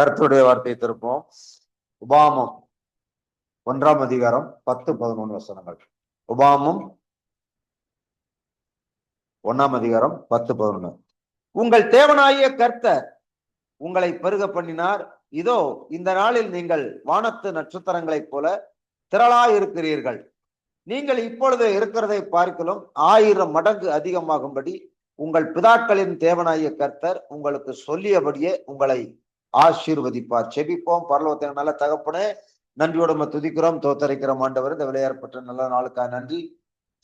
கருத்துடைய வார்த்தையை திருப்போம் உபாமம் ஒன்றாம் அதிகாரம் பத்து பதினொன்று வசனங்கள். உபாமம் ஒன்னாம் அதிகாரம் பத்து பதினொன்று. உங்கள் தேவனாகிய கர்த்தர் உங்களை பெருக பண்ணினார். இதோ இந்த நாளில் நீங்கள் வானத்து நட்சத்திரங்களைப் போல திரளா இருக்கிறீர்கள். நீங்கள் இப்பொழுது இருக்கிறதை பார்க்கலும் ஆயிரம் மடங்கு அதிகமாகும்படி உங்கள் பிதாக்களின் தேவனாய கர்த்தர் உங்களுக்கு சொல்லியபடியே உங்களை ஆசீர்வதிப்பார். செபிப்போம். பரலோகத்தின் நல்ல தகப்பனே நன்றியோடு நம்ம துதிக்கிறோம். தோத்தரிக்கிறோம். ஆண்டவர் இந்த விளையாடப்பட்ட நல்ல நாளுக்காக நன்றி.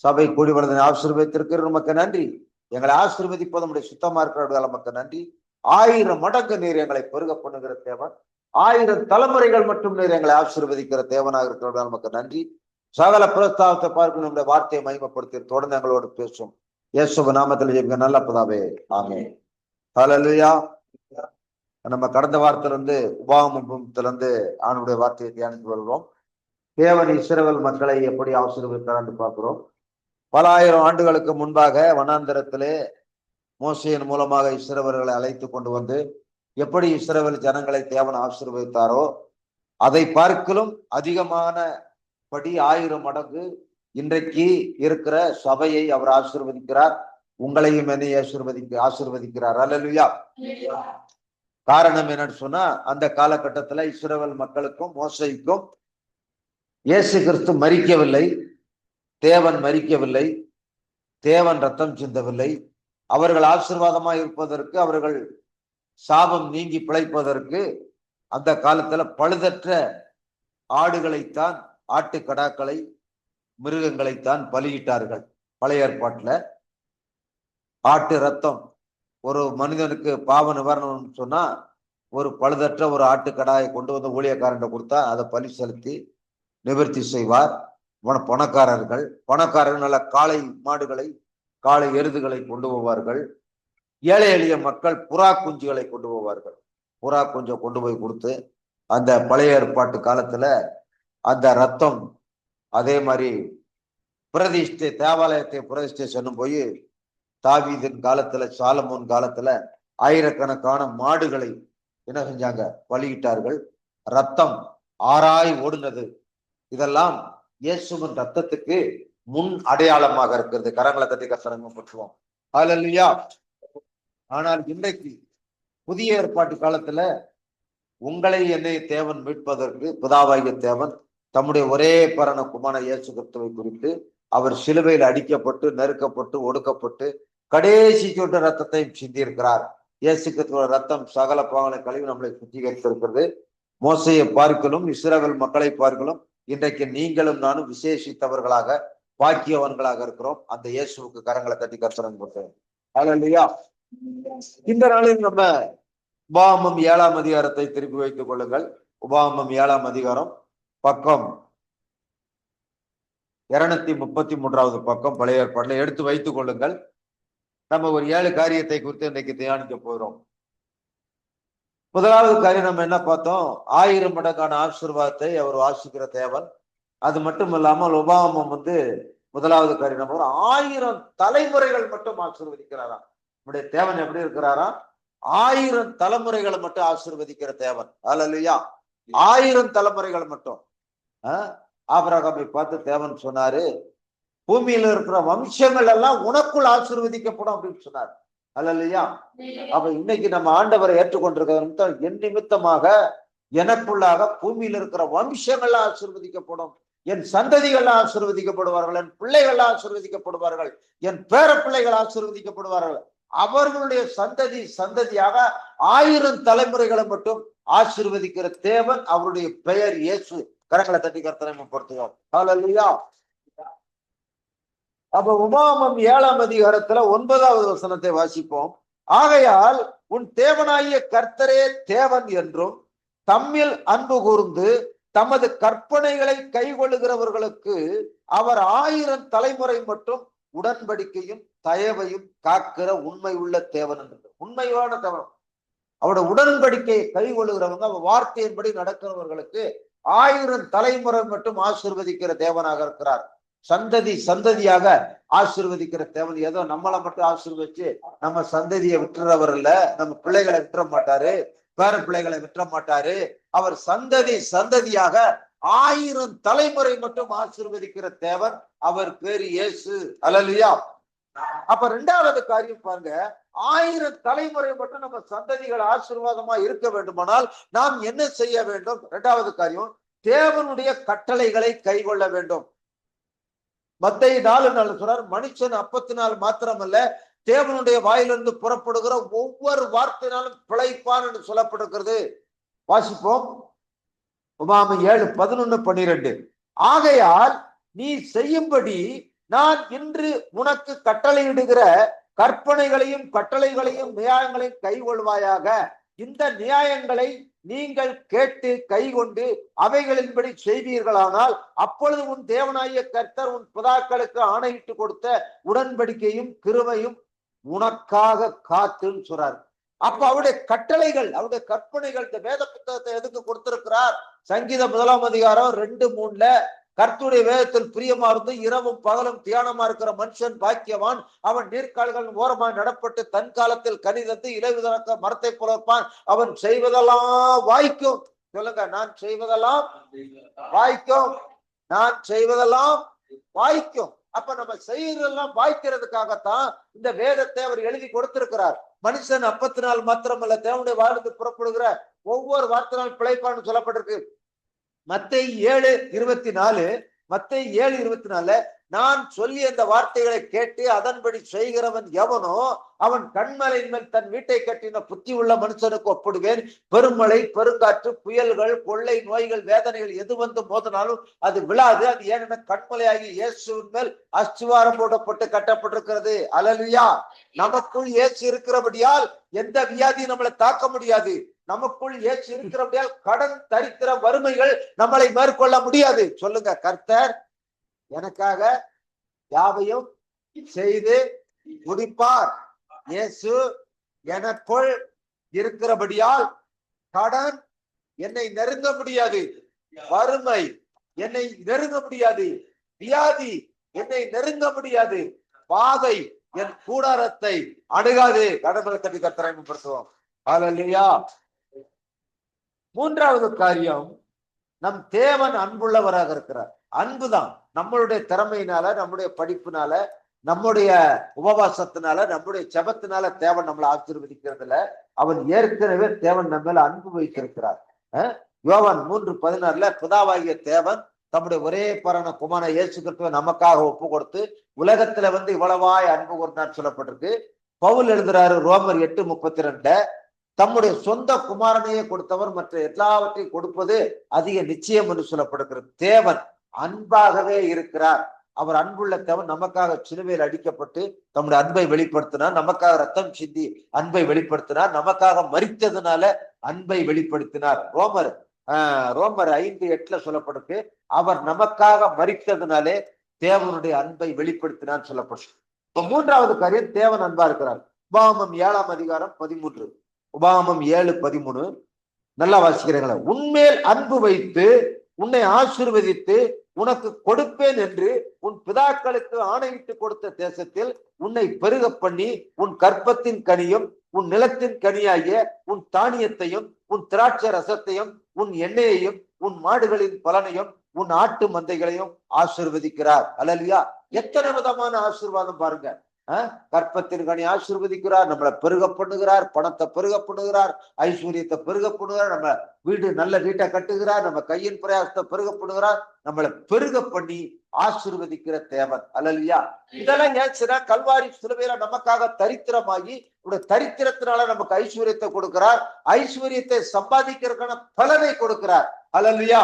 சபை கூடி வளர்ந்த ஆசீர்வதித்திருக்கிற நமக்கு நன்றி. எங்களை ஆசீர்வதிப்பது நம்முடைய சுத்தமா இருக்கிற நமக்கு நன்றி. ஆயிரம் மடங்கு நீர் எங்களை பெருக பண்ணுகிற தேவன். ஆயிரம் தலைமுறைகள் மட்டும் நீர் எங்களை ஆசீர்வதிக்கிற தேவனாக இருக்கிறவர்கள் நமக்கு நன்றி. சகல பிரஸ்தாவத்தை பார்க்க நம்முடைய வார்த்தையை மகிமைப்படுத்தி தொடர்ந்து எங்களோடு பேசும் இயேசுவ நாமத்தில் ஜெபிக்க நல்ல பதாவே ஆமே ஹalleluya. நம்ம கடந்த வாரத்திலிருந்து உபாகமத்திலிருந்து ஆணுடைய வார்த்தையை தியானித்து வருகிறோம். தேவன் இஸ்ரவேல் மக்களை எப்படி ஆசீர்வதிக்கிறார் என்று பார்க்கிறோம். பல ஆயிரம் ஆண்டுகளுக்கு முன்பாக வனாந்திரத்திலே மோசையின் மூலமாக இஸ்ரவர்களை அழைத்து கொண்டு வந்து எப்படி இஸ்ரவேல் ஜனங்களை தேவன் ஆசீர்வதித்தாரோ அதை பார்க்கலும் அதிகமான படி ஆயிரம் மடங்கு இன்றைக்கு இருக்கிற சபையை அவர் ஆசீர்வதிக்கிறார். உங்களையும் என்னை ஆசீர்வதிக்க ஆசீர்வதிக்கிறார். அல்லலுயா. காரணம் என்னன்னு சொன்னா அந்த காலகட்டத்துல இஸ்ரவேல் மக்களுக்கும் மோசைக்கும் இயேசு கிறிஸ்து மறிக்கவில்லை தேவன் மறிக்கவில்லை தேவன் ரத்தம் சிந்தவில்லை. அவர்கள் ஆசீர்வாதமாக இருப்பதற்கு அவர்கள் சாபம் நீங்கி பிழைப்பதற்கு அந்த காலத்துல பழுதற்ற ஆடுகளைத்தான் ஆட்டுக்கடாக்களை மிருகங்களைத்தான் பலியிட்டார்கள். பழைய ஏற்பாட்டுல ஆட்டு ரத்தம் ஒரு மனிதனுக்கு பாவ நிவாரணம் சொன்னா ஒரு பழுதற்ற ஒரு ஆட்டுக்கடாயை கொண்டு வந்து ஊழியக்காரன் கொடுத்தா அதை பலி செலுத்தி நிவர்த்தி செய்வார். பணக்காரர்கள் பணக்காரர்கள் நல்ல காளை மாடுகளை காளை எருதுகளை கொண்டு போவார்கள். ஏழை எளிய மக்கள் புறா குஞ்சுகளை கொண்டு போவார்கள். புறா குஞ்சை கொண்டு போய் கொடுத்து அந்த பழைய ஏற்பாட்டு காலத்துல அந்த ரத்தம் அதே மாதிரி பிரதிஷ்டை தேவாலயத்தை பிரதிஷ்டை சொன்னும் போய் தாவீதின் காலத்துல சாலமோன் காலத்துல ஆயிரக்கணக்கான மாடுகளை என்ன செஞ்சாங்க? பலியிட்டார்கள் ரத்தம் ஆராய் ஓடுனது. இதெல்லாம் இயேசுவின் ரத்தத்துக்கு முன் அடையாளமாக இருக்கிறது. கரங்களை தட்டி கசரங்க பற்றுவோம் இல்லையா ஆனால் இன்றைக்கு புதிய ஏற்பாட்டு காலத்துல உங்களை என்னை தேவன் மீட்பதற்கு பிதாவாகிய தேவன் தம்முடைய ஒரே பரண குமான இயேசு கிறிஸ்துவை குறித்து அவர் சிலுவையில் அடிக்கப்பட்டு நெருக்கப்பட்டு ஒடுக்கப்பட்டு கடைசி சொட்டு ரத்தத்தை சிந்தியிருக்கிறார். இயேசு கிறிஸ்துவ ரத்தம் சகல பாவனை கழிவு நம்மளை சுத்திகரித்திருக்கிறது. மோசையை பார்க்கலும் இஸ்ரேல் மக்களை பார்க்கலும் இன்றைக்கு நீங்களும் நானும் விசேஷித்தவர்களாக பாக்கியவன்களாக இருக்கிறோம். அந்த இயேசுவுக்கு கரங்களை தட்டி கர்த்தனம் கொடுத்தேன். இல்லையா இந்த நாளில் நம்ம உபாமம் ஏழாம் அதிகாரத்தை திருப்பி வைத்துக் கொள்ளுங்கள். உபாமம் ஏழாம் அதிகாரம் பக்கம் இருநூத்தி முப்பத்தி மூன்றாவது பக்கம் பழைய ஏற்பாடுல எடுத்து வைத்துக் கொள்ளுங்கள். நம்ம ஒரு ஏழு காரியத்தை குறித்து இன்றைக்கு தியானிக்க போகிறோம் முதலாவது காரியம் நம்ம என்ன பார்த்தோம்? ஆயிரம் மடங்கான ஆசீர்வாதத்தை அவர் வாசிக்கிற தேவன். அது மட்டும் இல்லாமல் உபாமம் வந்து முதலாவது காரியம் நம்ம ஆயிரம் தலைமுறைகள் மட்டும் ஆசீர்வதிக்கிறாராம். நம்முடைய தேவன் எப்படி இருக்கிறாரா ஆயிரம் தலைமுறைகளை மட்டும் ஆசீர்வதிக்கிற தேவன். அல்லையா ஆயிரம் தலைமுறைகள் மட்டும். ஆபரகமை பார்த்து தேவன் சொன்னாரு பூமியில இருக்கிற வம்சங்கள் எல்லாம் உனக்குள் ஆசீர்வதிக்கப்படும் அப்படின்னு சொன்னார். அல்லையா அப்ப இன்னைக்கு நம்ம ஆண்டவரை ஏற்றுக்கொண்டிருக்கிற என் நிமித்தமாக எனக்குள்ளாக பூமியில இருக்கிற வம்சங்கள் ஆசீர்வதிக்கப்படும். என் சந்ததிகள் ஆசீர்வதிக்கப்படுவார்கள் என் பிள்ளைகள் ஆசீர்வதிக்கப்படுவார்கள் என் பேர பிள்ளைகள் ஆசீர்வதிக்கப்படுவார்கள். அவர்களுடைய சந்ததி சந்ததியாக ஆயிரம் தலைமுறைகளை மட்டும் ஆசீர்வதிக்கிற தேவன் அவருடைய பெயர் இயேசு. கரங்களை தட்டி கருத்தனைப்படுத்துவோம் அப்ப உமாமம் ஏழாம் அதிகாரத்துல ஒன்பதாவது வசனத்தை வாசிப்போம். ஆகையால் உன் தேவனாகிய கர்த்தரே தேவன் என்றும் தம்மில் அன்பு கூர்ந்து தமது கற்பனைகளை கைகொள்ளுகிறவர்களுக்கு அவர் ஆயிரம் தலைமுறை மட்டும் உடன்படிக்கையும் தயவையும் காக்கிற உண்மை உள்ள தேவன் என்று உண்மையான தேவன். அவரோட உடன்படிக்கையை கை கொள்ளுகிறவங்க அவ வார்த்தையின்படி நடக்கிறவர்களுக்கு ஆயிரம் தலைமுறை மட்டும் ஆசிர்வதிக்கிற தேவனாக இருக்கிறார். சந்ததி சந்ததியாக ஆசிர்வதிக்கிற தேவன். ஏதோ நம்மளை மட்டும் ஆசிர்வதிச்சு நம்ம சந்ததியை விட்டுறவர் இல்ல. நம்ம பிள்ளைகளை விட்டுற மாட்டாரு. பேர பிள்ளைகளை விட்டுற மாட்டாரு. அவர் சந்ததி சந்ததியாக ஆயிரம் தலைமுறை மட்டும் ஆசிர்வதிக்கிற தேவன் அவர் பேரு இயேசு. அலலியா அப்ப ரெண்டாவது காரியம் பாருங்க. ஆயிரம் தலைமுறை மட்டும் நம்ம சந்ததிகள் ஆசீர்வாதமா இருக்க வேண்டுமானால் நாம் என்ன செய்ய வேண்டும்? இரண்டாவது காரியம் தேவனுடைய கட்டளைகளை கைகொள்ள வேண்டும். மத்தை நாலு நாள் சொல்றார் மனுஷன் அப்பத்தினால் மாத்திரமல்ல தேவனுடைய வாயிலிருந்து புறப்படுகிற ஒவ்வொரு வார்த்தையினாலும் பிழைப்பான் என்று சொல்லப்படுகிறது. வாசிப்போம். உமாம ஏழு பதினொன்னு பன்னிரெண்டு. ஆகையால் நீ செய்யும்படி நான் இன்று உனக்கு கட்டளையிடுகிற கற்பனைகளையும் கட்டளைகளையும் நியாயங்களையும் கைகொள்வாயாக. இந்த நியாயங்களை நீங்கள் கேட்டு கைகொண்டு அவைகளின்படி செய்வீர்களானால் அப்பொழுது உன் தேவனாய கர்த்தர் உன் புதாக்களுக்கு ஆணையிட்டு கொடுத்த உடன்படிக்கையும் கிருமையும் உனக்காக காத்துன்னு சொல்றாரு அப்ப அவருடைய கட்டளைகள் அவருடைய கற்பனைகள் இந்த வேத புத்தகத்தை எதுக்கு கொடுத்திருக்கிறார்? சங்கீத முதலாம் அதிகாரம் ரெண்டு மூணுல கர்த்துடைய வேதத்தில் பிரியமா இருந்து இரவும் பகலும் தியானமா இருக்கிற மனுஷன் பாக்கியவான். அவன் நீர்க்கால்கள் ஓரமாய் நடப்பட்டு தன் காலத்தில் கணிதத்து இலைவிதக்க மரத்தை புலர்ப்பான் அவன் செய்வதெல்லாம் வாய்க்கும். சொல்லுங்க நான் செய்வதெல்லாம் வாய்க்கும். நான் செய்வதெல்லாம் வாய்க்கும். அப்ப நம்ம செய்யறதெல்லாம் வாய்க்கிறதுக்காகத்தான் இந்த வேதத்தை அவர் எழுதி கொடுத்திருக்கிறார். மனுஷன் அப்பத்தினால் மாத்திரமல்ல தேவனுடைய வாழ்ந்து புறப்படுகிற ஒவ்வொரு வார்த்தைனால் பிழைப்பான்னு சொல்லப்பட்டிருக்கு. மத்தை ஏழு இருபத்தி நாலு மத்தை ஏழு இருபத்தி நாலு நான் சொல்லி அந்த வார்த்தைகளை கேட்டு அதன்படி செய்கிறவன் எவனோ அவன் கண்மலையின் மேல் தன் வீட்டை கட்டின புத்தி உள்ள மனுஷனுக்கு ஒப்பிடுவேன். பெருமழை பெருங்காற்று புயல்கள் கொள்ளை நோய்கள் வேதனைகள் எது வந்து மோதினாலும் அது விழாது. அது ஏனென கண்மலையாகி இயேசுவின் மேல் அஸ்திவாரம் போடப்பட்டு கட்டப்பட்டிருக்கிறது. அலலியா நமக்குள் இயேசு இருக்கிறபடியால் எந்த வியாதியும் நம்மளை தாக்க முடியாது. நமக்குள் இயேசு இருக்கிறபடியால் கடன் தரித்திர வறுமைகள் நம்மளை மேற்கொள்ள முடியாது. சொல்லுங்க கர்த்தர் எனக்காக யாவையும் செய்து முடிப்பார். இயேசு எனக்குள் இருக்கிறபடியால் கடன் என்னை நெருங்க முடியாது. வறுமை என்னை நெருங்க முடியாது. வியாதி என்னை நெருங்க முடியாது. பாதை என் கூடாரத்தை அணுகாது. கடவுளை தட்டி கத்தரை படுத்துவோம் ஹalleluya மூன்றாவது காரியம் நம் தேவன் அன்புள்ளவராக இருக்கிறார். அன்புதான் நம்மளுடைய திறமையினால நம்முடைய படிப்புனால நம்முடைய உபவாசத்தினால நம்முடைய ஜபத்தினால தேவன் நம்மளை ஆசீர்வதிக்கிறதுல அவன் ஏற்கனவே தேவன் நம்ம மேல அன்பு வைத்திருக்கிறார். யோவன் யோவான் மூன்று பதினாறுல பிதாவாகிய தேவன் தம்முடைய ஒரே பரண குமான இயேசு கிறிஸ்துவை நமக்காக ஒப்பு கொடுத்து உலகத்துல வந்து இவ்வளவாய் அன்பு கூர்ந்தார் சொல்லப்பட்டிருக்கு. பவுல் எழுதுறாரு ரோமர் எட்டு முப்பத்தி ரெண்டுல தம்முடைய சொந்த குமாரனையே கொடுத்தவர் மற்ற எல்லாவற்றையும் கொடுப்பது அதிக நிச்சயம் என்று சொல்லப்படுகிறது. தேவன் அன்பாகவே இருக்கிறார். அவர் அன்புள்ள தேவன் நமக்காக சிலுவையில் அடிக்கப்பட்டு தம்முடைய அன்பை வெளிப்படுத்தினார். நமக்காக ரத்தம் சிந்தி அன்பை வெளிப்படுத்தினார். நமக்காக மறித்ததுனால அன்பை வெளிப்படுத்தினார். ரோமர் ஆஹ் ரோமர் ஐந்து எட்டுல சொல்லப்பட்டிருக்கு. அவர் நமக்காக மறித்ததுனாலே தேவனுடைய அன்பை வெளிப்படுத்தினார் சொல்லப்பட்டு இப்ப மூன்றாவது காரியம் தேவன் அன்பா இருக்கிறார். உபாமம் ஏழாம் அதிகாரம் பதிமூன்று. உபாமம் ஏழு பதிமூணு. நல்லா வாசிக்கிறீங்களா. உன்மேல் அன்பு வைத்து உன்னை ஆசிர்வதித்து உனக்கு கொடுப்பேன் என்று உன் பிதாக்களுக்கு ஆணையிட்டு கொடுத்த தேசத்தில் உன்னை பெருக பண்ணி உன் கற்பத்தின் கனியும் உன் நிலத்தின் கனியாகிய உன் தானியத்தையும் உன் திராட்சை ரசத்தையும் உன் எண்ணெயையும் உன் மாடுகளின் பலனையும் உன் ஆட்டு மந்தைகளையும் ஆசிர்வதிக்கிறார். அலலியா. எத்தனை விதமான ஆசீர்வாதம் பாருங்க. கற்பத்தின் கனி ஆசிர்வதிக்கிறார் நம்மளை பெருக பண்ணுகிறார் பணத்தை பெருக பண்ணுகிறார் ஐஸ்வர்யத்தை பெருக பண்ணுகிறார் நம்ம வீடு நல்ல வீட்டை கட்டுகிறார் நம்ம கையின் பிரயாசத்தை பெருக பண்ணுகிறார் நம்மளை பெருக பண்ணி ஆசிர்வதிக்கிற தேவன். அல்லலியா. இதெல்லாம் ஏச்சுனா கல்வாரி சிலுவையில நமக்காக தரித்திரமாகி உடைய தரித்திரத்தினால நமக்கு ஐஸ்வர்யத்தை கொடுக்கிறார் ஐஸ்வர்யத்தை சம்பாதிக்கிறதுக்கான பலனை கொடுக்கிறார். அல்லலியா.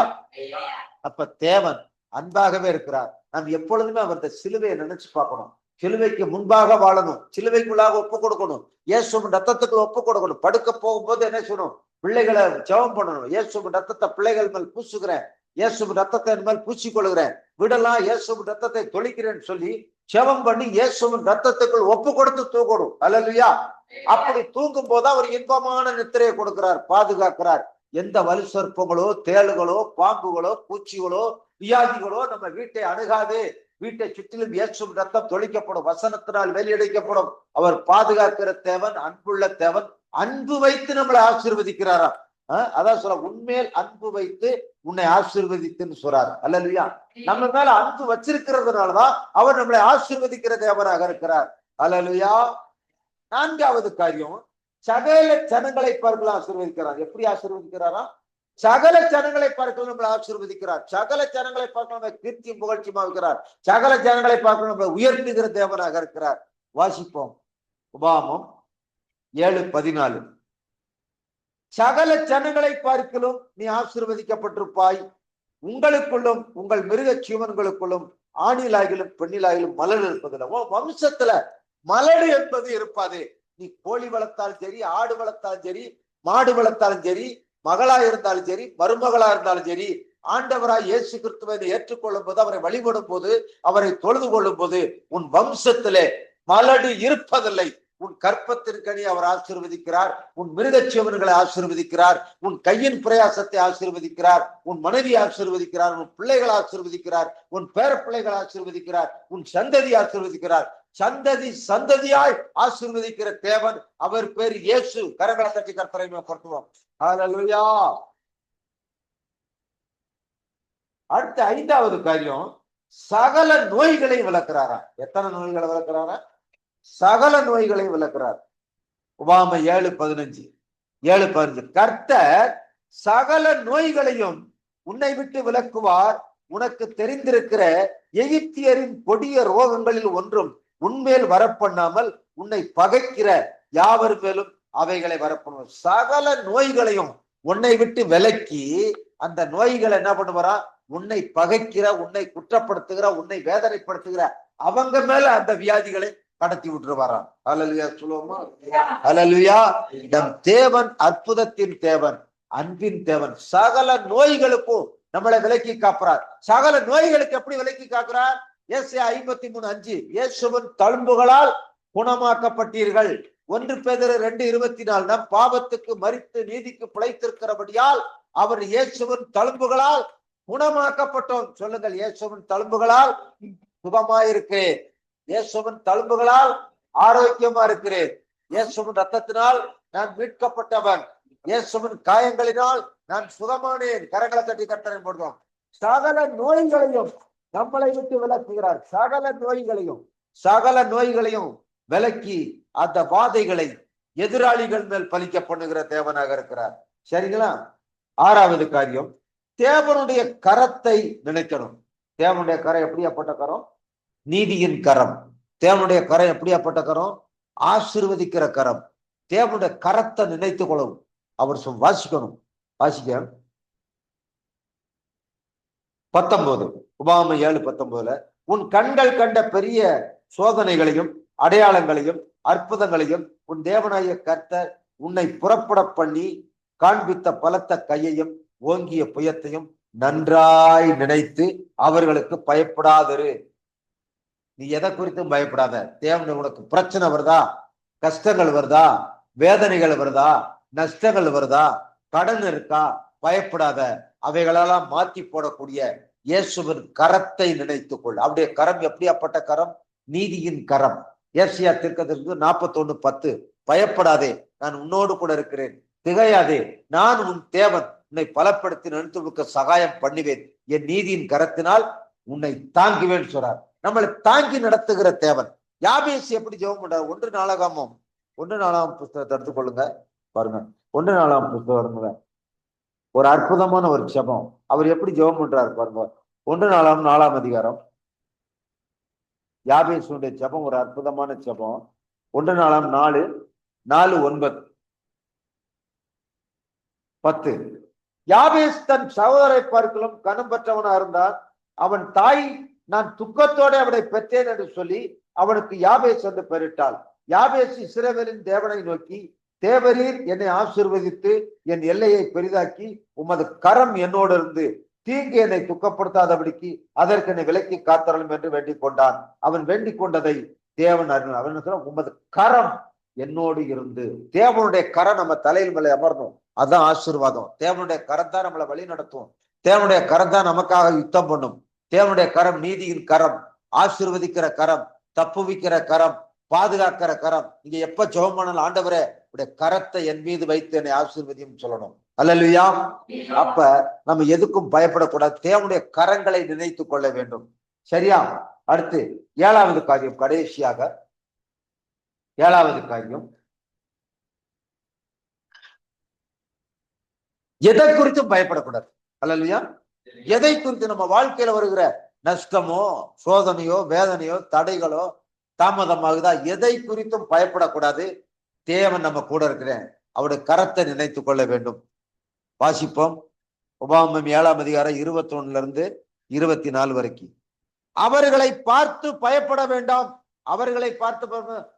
அப்ப தேவன் அன்பாகவே இருக்கிறார். நாம் எப்பொழுதுமே அவரது சிலுவையை நினைச்சு பார்க்கணும். சிலுவைக்கு முன்பாக வாழணும். சிலுவைக்குள்ளாக ஒப்பு கொடுக்கணும். இயேசுவின் ரத்தத்துக்கு ஒப்பு கொடுக்கணும். படுக்க போகும்போது என்ன சொல்லணும் பிள்ளைகளை ஜெபம் பண்ணணும். இயேசுவின் ரத்தத்தை பிள்ளைகள் மேல் பூசுகிறேன். இயேசுவின் ரத்தத்தை என் மேல் பூசிக்கொள்கிறேன். விடலாம் இயேசுவின் ரத்தத்தை தொழிக்கிறேன்னு சொல்லி ஜெபம் பண்ணி இயேசுவின் ரத்தத்துக்குள் ஒப்பு கொடுத்து தூங்கணும். அல்லையா அப்படி தூங்கும் போது அவர் இன்பமான நித்திரையை கொடுக்கிறார் பாதுகாக்கிறார். எந்த வலு சொற்பங்களோ தேளுகளோ பாம்புகளோ பூச்சிகளோ வியாதிகளோ நம்ம வீட்டை அணுகாது. வீட்டை சுற்றிலும் இயேசும் ரத்தம் தொளிக்கப்படும் வசனத்தினால் வெளியடைக்கப்படும். அவர் பாதுகாக்கிற தேவன் அன்புள்ள தேவன் அன்பு வைத்து நம்மளை ஆசீர்வதிக்கிறாராம். அஹ் அதான் சொல்ல உண்மையில் அன்பு வைத்து உன்னை ஆசீர்வதித்துன்னு சொல்றாரு. அல்லையா நம்ம மேல அன்பு வச்சிருக்கிறதுனாலதான் அவர் நம்மளை ஆசீர்வதிக்கிற தேவனாக இருக்கிறார். அல்லலுயா. நான்காவது காரியம் சகல ஜனங்களை பார்க்கலாம் ஆசீர்வதிக்கிறார். எப்படி ஆசீர்வதிக்கிறாரா சகல ஜனங்களை பார்க்கணும் நம்மளை ஆசீர்வதிக்கிறார். சகல ஜனங்களை பார்க்கணும் நம்மை கீர்த்தியும் புகழ்ச்சியுமா இருக்கிறார் சகல ஜனங்களை பார்க்கணும் நம்மளை உயர்த்துகிற தேவனாக இருக்கிறார். வாசிப்போம். உபாமம் ஏழு பதினாலு. சகல ஜனங்களை பார்க்கலும் நீ ஆசீர்வதிக்கப்பட்டிருப்பாய். உங்களுக்குள்ளும் உங்கள் மிருக ஜீவன்களுக்குள்ளும் ஆணிலாகிலும் பெண்ணிலாகிலும் மலர் இருப்பதில்லை. ஓ வம்சத்துல மலடு என்பது இருப்பாது. நீ கோழி வளர்த்தாலும் சரி ஆடு வளர்த்தாலும் சரி மாடு வளர்த்தாலும் சரி மகளா இருந்தாலும் சரி மருமகளா இருந்தாலும் சரி ஆண்டவராய் இயேசு கிறிஸ்துவை ஏற்றுக்கொள்ளும் போது அவரை வழிபடும் போது அவரை தொழுது கொள்ளும் போது உன் வம்சத்திலே மலடு இருப்பதில்லை. உன் கற்பத்திற்கனி அவர் ஆசீர்வதிக்கிறார். உன் மிருகச்சீவன்களை ஆசீர்வதிக்கிறார். உன் கையின் பிரயாசத்தை ஆசீர்வதிக்கிறார். உன் மனைவி ஆசீர்வதிக்கிறார். உன் பிள்ளைகளை ஆசீர்வதிக்கிறார். உன் பேர பிள்ளைகளை ஆசீர்வதிக்கிறார். உன் சந்ததி ஆசீர்வதிக்கிறார். சந்ததி சந்ததியாய் ஆசீர்வதிக்கிற தேவன் அவர் பேர் இயேசு. கரங்களை தட்டி கர்த்தரை மேம்படுத்துவோம் ஹலலுயா அடுத்த ஐந்தாவது காரியம் சகல நோய்களை விளக்குறாரா. எத்தனை நோய்களை விளக்குறாரா? சகல நோய்களை விளக்குறார். உபாம ஏழு பதினஞ்சு. ஏழு பதினஞ்சு. கர்த்தர் சகல நோய்களையும் உன்னை விட்டு விளக்குவார். உனக்கு தெரிந்திருக்கிற எகிப்தியரின் கொடிய ரோகங்களில் ஒன்றும் உன்மேல் வரப்பண்ணாமல் உன்னை பகைக்கிற யாவர் மேலும்? அவைகளை வரப்பணும் சகல நோய்களையும் உன்னை விட்டு விலக்கி அந்த நோய்களை என்ன பண்ணுவாரா? உன்னை பகைக்கிற உன்னை குற்றப்படுத்துகிற உன்னை வேதனைப்படுத்துகிற அவங்க மேல அந்த வியாதிகளை கடத்தி விட்டுருவாராம் அலலுயா சொல்லுவோமா? அலலுயா நம் தேவன் அற்புதத்தின் தேவன் அன்பின் தேவன். சகல நோய்களுக்கும் நம்மளை விலக்கி காப்புறார். சகல நோய்களுக்கு எப்படி விலக்கி காக்குறார்? எஸ் ஐம்பத்தி மூணு அஞ்சு இயேசுவின் தழும்புகளால் குணமாக்கப்பட்டீர்கள். ஒன்று பேதர் ரெண்டு இருபத்தி நாலு நம் பாவத்துக்கு மறித்து நீதிக்கு பிழைத்திருக்கிறபடியால் அவர் இயேசுவின் தழும்புகளால் குணமாக்கப்பட்டோம். சொல்லுங்கள் இயேசுவின் தழும்புகளால் சுகமாயிருக்கிறேன் இயேசுவின் தழும்புகளால் ஆரோக்கியமா இருக்கிறேன். இயேசுவின் ரத்தத்தினால் நான் மீட்கப்பட்டவன். இயேசுவின் காயங்களினால் நான் சுகமானேன். கரங்களை தட்டி கட்டணை போடுவோம் சகல நோய்களையும் நம்மளை விட்டு விளக்குகிறார் சகல நோய்களையும் சகல நோய்களையும் விலக்கி அந்த வாதைகளை எதிராளிகள் மேல் பலிக்க பண்ணுகிற தேவனாக இருக்கிறார். சரிங்களா? ஆறாவது காரியம் தேவனுடைய கரத்தை நினைக்கணும். தேவனுடைய கரம் எப்படியாப்பட்ட கரம்? நீதியின் கரம். தேவனுடைய கரம் எப்படியாப்பட்ட கரம்? ஆசிர்வதிக்கிற கரம். தேவனுடைய கரத்தை நினைத்து கொள்ளவும் அவர் வாசிக்கணும். வாசிக்க. பத்தொன்பது. உபாம ஏழு பத்தொன்பதுல உன் கண்கள் கண்ட பெரிய சோதனைகளையும் அடையாளங்களையும் அற்புதங்களையும் உன் தேவனாய கர்த்தர் உன்னை புறப்பட பண்ணி காண்பித்த பலத்த கையையும் ஓங்கிய புயத்தையும் நன்றாய் நினைத்து அவர்களுக்கு பயப்படாதரு. நீ எதை குறித்தும் பயப்படாத. தேவன் உனக்கு பிரச்சனை வருதா? கஷ்டங்கள் வருதா? வேதனைகள் வருதா? நஷ்டங்கள் வருதா? கடன் இருக்கா? பயப்படாத. அவைகளெல்லாம் மாத்தி போடக்கூடிய இயேசுவின் கரத்தை நினைத்துக் கொள் அவருடைய கரம் எப்படியாப்பட்ட கரம்? நீதியின் கரம். ஏசியா திருக்கத்திற்கு நாற்பத்தொன்னு பத்து. பயப்படாதே நான் உன்னோடு கூட இருக்கிறேன். திகையாதே நான் உன் தேவன். உன்னை பலப்படுத்தி நினைத்து சகாயம் பண்ணுவேன். என் நீதியின் கரத்தினால் உன்னை தாங்குவேன் சொல்றார் நம்மளை தாங்கி நடத்துகிற தேவன். யாபேஸ் எப்படி ஜெபம் பண்றார்? ஒன்று நாளாகமும். ஒன்று நாலாம் புஸ்தகத்தை எடுத்துக்கொள்ளுங்க பாருங்க. ஒன்று நாலாம் புஸ்தகம் ஒரு அற்புதமான ஒரு ஜெபம். அவர் எப்படி ஜெபம் பண்றாரு பாருங்க. ஒன்று நாளாம் நாலாம் அதிகாரம். யாபேசுடைய ஜெபம் ஒரு அற்புதமான ஜெபம். ஒன்று நாலாம் நாலு நாலு ஒன்பது. பத்து. யாபேஸ் தன் சகோதரை பார்க்கலும் கனம் பெற்றவனா இருந்தான் அவன் தாய் நான் துக்கத்தோட அவனை பெற்றேன் என்று சொல்லி அவனுக்கு யாபேஸ் என்று பெயரிட்டாள். யாபேஸ் இஸ்ரேவரின் தேவனை நோக்கி தேவரீர் என்னை ஆசிர்வதித்து என் எல்லையை பெரிதாக்கி உமது கரம் என்னோடு இருந்து தீங்கு என்னை துக்கப்படுத்தாதபடிக்கு அதற்கு என்னை விலக்கி காத்தரலும் என்று வேண்டிக் கொண்டான். அவன் வேண்டிக் கொண்டதை தேவன் அருள் அவன் என்ன உமது கரம் என்னோடு இருந்து. தேவனுடைய கரம் நம்ம தலையில் மேலே அமரணும். அதான் ஆசீர்வாதம். தேவனுடைய கரம் தான் நம்மளை வழி நடத்தும். தேவனுடைய கரம் தான் நமக்காக யுத்தம் பண்ணும். தேவனுடைய கரம் நீதியின் கரம். ஆசீர்வதிக்கிற கரம். தப்புவிக்கிற கரம். பாதுகாக்கிற கரம். நீங்க எப்ப ஜெபம் பண்ணலாம் ஆண்டவரே உடைய கரத்தை என் மீது வைத்து என்னை ஆசீர்வதியும் சொல்லணும். அல்லல்லையா அப்ப நம்ம எதுக்கும் பயப்படக்கூடாது. தேவனுடைய கரங்களை நினைத்து கொள்ள வேண்டும். சரியா? அடுத்து ஏழாவது காரியம் கடைசியாக. ஏழாவது காரியம். எதை குறித்தும் பயப்படக்கூடாது. அல்லல்லையா எதை குறித்து நம்ம வாழ்க்கையில வருகிற நஷ்டமோ சோதனையோ வேதனையோ தடைகளோ தாமதமாகுதா? எதை குறித்தும் பயப்படக்கூடாது. தேவன் நம்ம கூட இருக்கிறேன். அவருடைய கரத்தை நினைத்து கொள்ள வேண்டும். வாசிப்போம். உபாமம் ஏழாம் அதிகாரம் இருபத்தி இருந்து இருபத்தி நாலு வரைக்கும். அவர்களை பார்த்து பயப்பட வேண்டாம். அவர்களை பார்த்து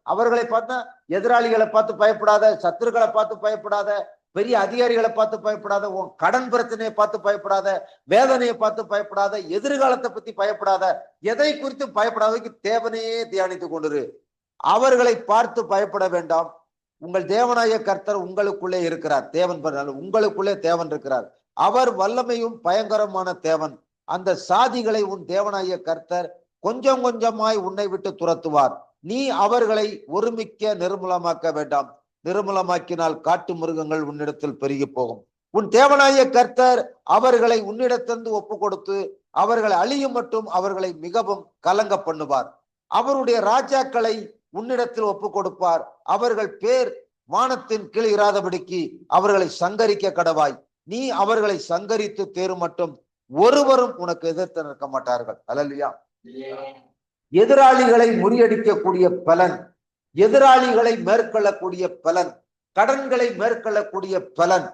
அவர்களை பார்த்தா எதிராளிகளை பார்த்து பயப்படாத சத்துருக்களை பார்த்து பயப்படாத பெரிய அதிகாரிகளை பார்த்து பயப்படாத உன் கடன் பிரச்சனையை பார்த்து பயப்படாத வேதனையை பார்த்து பயப்படாத எதிர்காலத்தை பத்தி பயப்படாத எதை குறித்தும் பயப்படாததுக்கு தேவனையே தியானித்துக் கொண்டிரு. அவர்களை பார்த்து பயப்பட வேண்டாம். உங்கள் தேவனாய கர்த்தர் உங்களுக்குள்ளே இருக்கிறார். தேவன் பண்ணாலும் உங்களுக்குள்ளே தேவன் இருக்கிறார். அவர் வல்லமையும் பயங்கரமான தேவன். அந்த சாதிகளை உன் தேவனாய கர்த்தர் கொஞ்சம் கொஞ்சமாய் உன்னை விட்டு துரத்துவார். நீ அவர்களை ஒருமிக்க நிர்மூலமாக்க வேண்டாம். நிர்மூலமாக்கினால் காட்டு மிருகங்கள் உன்னிடத்தில் பெருகி போகும். உன் தேவனாய கர்த்தர் அவர்களை உன்னிடத்திலிருந்து ஒப்பு கொடுத்து அவர்களை அழியும் மட்டும் அவர்களை மிகவும் கலங்க பண்ணுவார். அவருடைய ராஜாக்களை உன்னிடத்தில் ஒப்பு கொடுப்பார் அவர்கள் பேர் வானத்தின் கீழ் இராதபடிக்கு அவர்களை சங்கரிக்க கடவாய். நீ அவர்களை சங்கரித்து தேரும் மட்டும் ஒருவரும் உனக்கு எதிர்த்து நிற்க மாட்டார்கள். அல்லையா எதிராளிகளை முறியடிக்கக்கூடிய பலன் எதிராளிகளை மேற்கொள்ளக்கூடிய பலன் கடன்களை மேற்கொள்ளக்கூடிய பலன்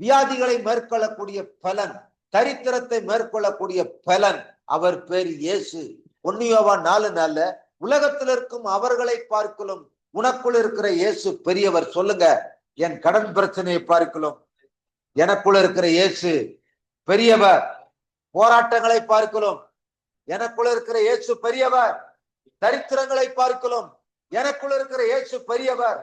வியாதிகளை மேற்கொள்ளக்கூடிய பலன் தரித்திரத்தை மேற்கொள்ளக்கூடிய பலன். அவர் பேர் இயேசு. ஒன்னியோவா நாலு நாள்ல உலகத்தில் இருக்கும் அவர்களை பார்க்கலும் உனக்குள் இருக்கிற இயேசு பெரியவர். சொல்லுங்க என் கடன் பிரச்சனையை பார்க்கலும் எனக்குள் இருக்கிற இயேசு பெரியவர். போராட்டங்களை பார்க்கலும் எனக்குள் இருக்கிற இயேசு பெரியவர். தரித்திரங்களை பார்க்கலும் எனக்குள் இருக்கிற இயேசு பெரியவர்.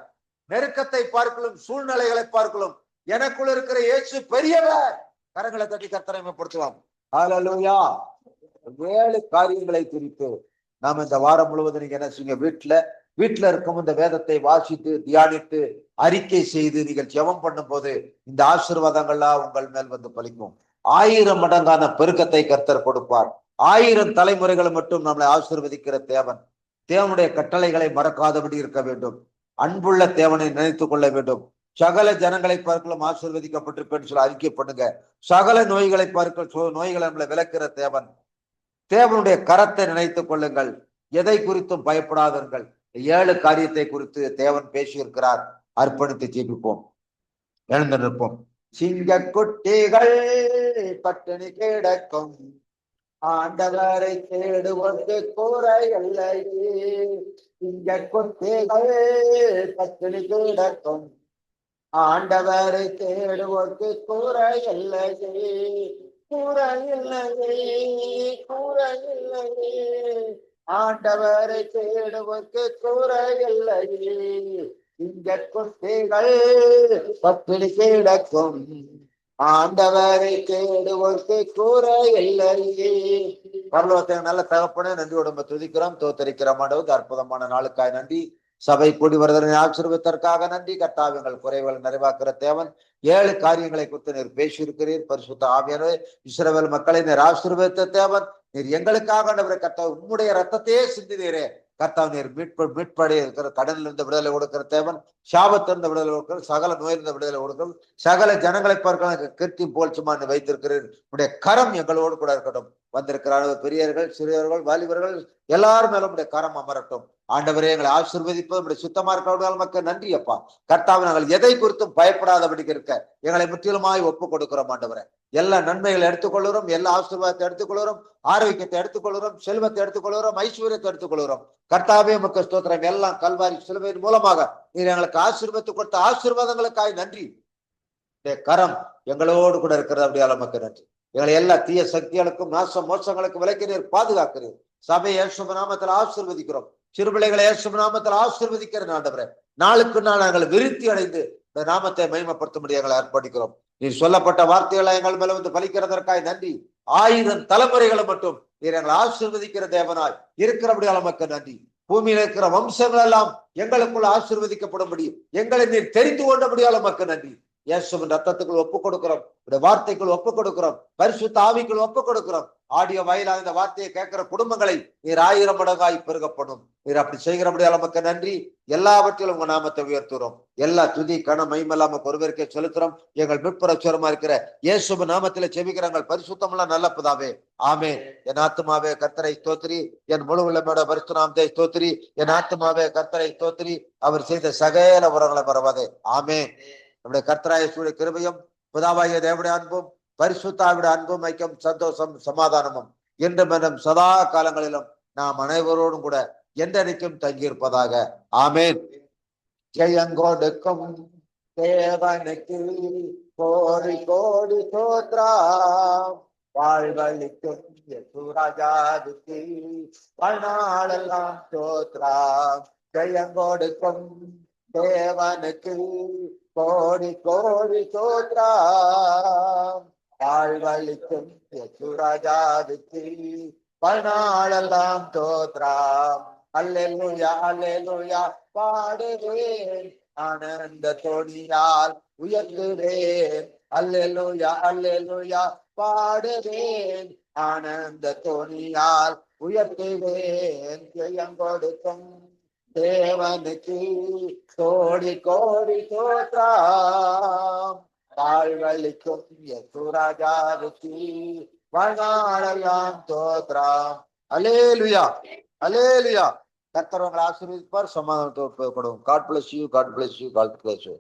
நெருக்கத்தை பார்க்கலும் சூழ்நிலைகளை பார்க்கலும் எனக்குள் இருக்கிற இயேசு பெரியவர். கரங்களை தட்டி கத்தனைமைப்படுத்துவோம் ஹalleluya. ஏழு காரியங்களை குறித்து நாம இந்த வாரம் முழுவதும் நீங்க என்ன செய்யுங்க வீட்டுல வீட்டுல இருக்கும் இந்த வேதத்தை வாசித்து தியானித்து அறிக்கை செய்து நீங்கள் ஜெபம் பண்ணும் போது இந்த ஆசீர்வாதங்கள்லாம் உங்கள் மேல் வந்து பலிக்கும். ஆயிரம் மடங்கான பெருக்கத்தை கர்த்தர் கொடுப்பார். ஆயிரம் தலைமுறைகளை மட்டும் நம்மளை ஆசீர்வதிக்கிற தேவன். தேவனுடைய கட்டளைகளை மறக்காதபடி இருக்க வேண்டும். அன்புள்ள தேவனை நினைத்து கொள்ள வேண்டும். சகல ஜனங்களை பார்க்கலாம் ஆசீர்வதிக்கப்பட்டிருப்பேன்னு சொல்லி அறிக்கை பண்ணுங்க. சகல நோய்களை பார்க்க நோய்களை நம்மளை விளக்கிற தேவன். தேவனுடைய கரத்தை நினைத்துக் கொள்ளுங்கள். எதை குறித்தும் பயப்படாதீர்கள். ஏழு காரியத்தை குறித்து தேவன் பேசியிருக்கிறார். அர்ப்பணித்து ஜெபிப்போம். எழுந்து நிற்போம் சிங்க குட்டிகள் பட்டினி கிடக்கும். ஆண்டவரை தேடுவது கூரை அல்லையே சிங்க குட்டிகள் பட்டினி கிடக்கும். ஆண்டவரை தேடுவது கூரை அல்லையே கூரை ஆண்டவரை தேடுவதற்கு கூரை இங்க குட்டிகள் பப்பிடி கிடக்கும். ஆண்டவரை தேடுவதற்கு கூரை பரலோகத்தை நல்ல தகப்பனே நன்றி உடம்ப துதிக்கிறோம் தோத்தரிக்கிறோம் ஆண்டவருக்கு அற்புதமான நாளுக்காய் நன்றி. சபை கூடி வருவதனை ஆசிர்வதற்காக நன்றி. கர்த்தாவ் எங்கள் குறைவுகள் நிறைவாக்குற தேவன் ஏழு காரியங்களை குறித்து நீர் பேசியிருக்கிறீர். பரிசுத்த ஆவியானவே இஸ்ரவேல் மக்களை நீர் ஆசீர்வதித்த தேவன் நீர் எங்களுக்காக ஆண்டவரே கர்த்தா உம்முடைய ரத்தத்தையே சிந்தினீரே கர்த்தா நீர் மீட்பு மீட்படி இருக்கிற கடனில் இருந்து விடுதலை கொடுக்கிற தேவன் சாபத்திலிருந்து விடுதலை கொடுக்கிற சகல நோயிலிருந்து விடுதலை கொடுக்கிறது சகல ஜனங்களை பார்க்க கீர்த்தி போல்ச்சுமா வைத்திருக்கிறீர். உடைய கரம் எங்களோடு கூட இருக்கட்டும். வந்திருக்கிற பெரியவர்கள் சிறியவர்கள் வாலிபர்கள் எல்லாரும் மேலும் உடைய கரம் அமரட்டும். ஆண்டவரே எங்களை ஆசீர்வதிப்பது நம்முடைய சுத்தமா இருக்கிறவர்கள் மக்கள் நன்றி அப்பா. கர்த்தாவை நாங்கள் எதை குறித்தும் பயப்படாதபடிக்கு இருக்க எங்களை முற்றிலுமாய் ஒப்பு கொடுக்கிறோம் ஆண்டவரே. எல்லா நன்மைகளை எடுத்துக்கொள்கிறோம் எல்லா ஆசீர்வாதத்தை எடுத்துக்கொள்கிறோம் ஆரோக்கியத்தை எடுத்துக்கொள்கிறோம் செல்வத்தை எடுத்துக்கொள்கிறோம் ஐஸ்வர்யத்தை எடுத்துக்கொள்கிறோம். கர்த்தாவே மக்கள் ஸ்தோத்திரம். எல்லாம் கல்வாரி சிலுவையின் மூலமாக நீர் எங்களுக்கு ஆசீர்வத்து கொடுத்த ஆசீர்வாதங்களுக்காய் நன்றி. கரம் எங்களோடு கூட இருக்கிறது அப்படியால மக்கள் நன்றி. எங்களை எல்லா தீய சக்திகளுக்கும் நாச மோசங்களுக்கும் விலக்கி நீர் பாதுகாக்கிறீர். சபை ஏசும நாமத்தில் ஆசீர்வதிக்கிறோம். சிறுபிள்ளைகளை ஏசும நாமத்தில் ஆசிர்வதிக்கிற ஆண்டவரே. நாளுக்கு நாள் நாங்கள் விருத்தி அடைந்து இந்த நாமத்தை மயமப்படுத்தும்படி எங்களை அர்ப்பணிக்கிறோம். நீ சொல்லப்பட்ட வார்த்தைகளை எங்கள் மேல வந்து பலிக்கிறதற்காய் நன்றி. ஆயிரம் தலைமுறைகளை மட்டும் நீர் எங்களை ஆசிர்வதிக்கிற தேவனாய் இருக்கிறபடியால் மக்கள் நன்றி. பூமியில இருக்கிற வம்சங்கள் எல்லாம் எங்களுக்குள் ஆசீர்வதிக்கப்படும்படி எங்களை நீர் தெரிந்து கொண்டபடியால் மக்கள் நன்றி. இயேசுவின் ரத்தத்துக்குள் ஒப்பு கொடுக்கிறோம் இந்த வார்த்தைக்குள் ஒப்பு கொடுக்கிறோம் பரிசு தாவிக்குள் ஒப்பு கொடுக்கிறோம் ஆடியோ வாயிலாக இந்த வார்த்தையை கேட்கிற குடும்பங்களை நீர் ஆயிரம் மடங்காய் பெருகப்படும். நீர் அப்படி செய்கிறபடியால் நமக்கு நன்றி. எல்லாவற்றிலும் உங்க நாமத்தை உயர்த்துறோம். எல்லா துதி கன மைமெல்லாம் ஒருவருக்கே செலுத்துறோம். எங்கள் மீட்புறச்சுரமா இருக்கிற இயேசுவின் நாமத்தில செபிக்கிறாங்கள் பரிசுத்தமெல்லாம் நல்ல புதாவே. ஆமே என் ஆத்மாவே கர்த்தரை தோத்திரி என் முழு உள்ளமோட பரிசுநாமத்தை தோத்திரி என் ஆத்மாவே கர்த்தரை தோத்திரி அவர் செய்த சகல உரங்களை மறவாதே ஆமே நம்முடைய கர்த்தராய சூழல் கிருபையும் புதாவாகிய தேவடைய அன்பும் பரிசுத்தாவிட அன்பும் ஐக்கியம் சந்தோஷம் சமாதானமும் என்று மனம் சதா காலங்களிலும் நாம் அனைவரோடும் கூட என்றென்றைக்கும் தங்கியிருப்பதாக. ஆமேன். ஜெயங்கொடுக்கும் தேவனுக்கு கோடி கோடி சோத்ரா வாழ்வழிக்கும் யசுராஜாவுக்கு வாழ்நாளெல்லாம் சோத்ரா ஜெயங்கொடுக்கும் தேவனுக்கு கோடி கோடி சோத்ரா வாழ்வழிக்கும் யசுராஜாவுக்கு வாழ்நாளெல்லாம் தோத்ராம் அல்லேலூயா அல்லேலூயா பாடுவேன். ஆனந்த தொனியால் உயர்கிறேன் அல்லேலூயா அல்லேலூயா பாடுவேன். ஆனந்த தொனியால் உயர்த்துவேன். ஜெயம் கொடுக்கும் தேவனுக்கு கோடி கோடி தோற்றாம் வாழ்வழிக்கும் யசுராஜாவுக்கு வாழ்நாளெல்லாம் தோத்ராம் அலேலுயா அலேலுயா கர்த்தர் உங்களை ஆசீர்வதிப்பார் சமாதானத்தோடு God bless you God bless you God bless you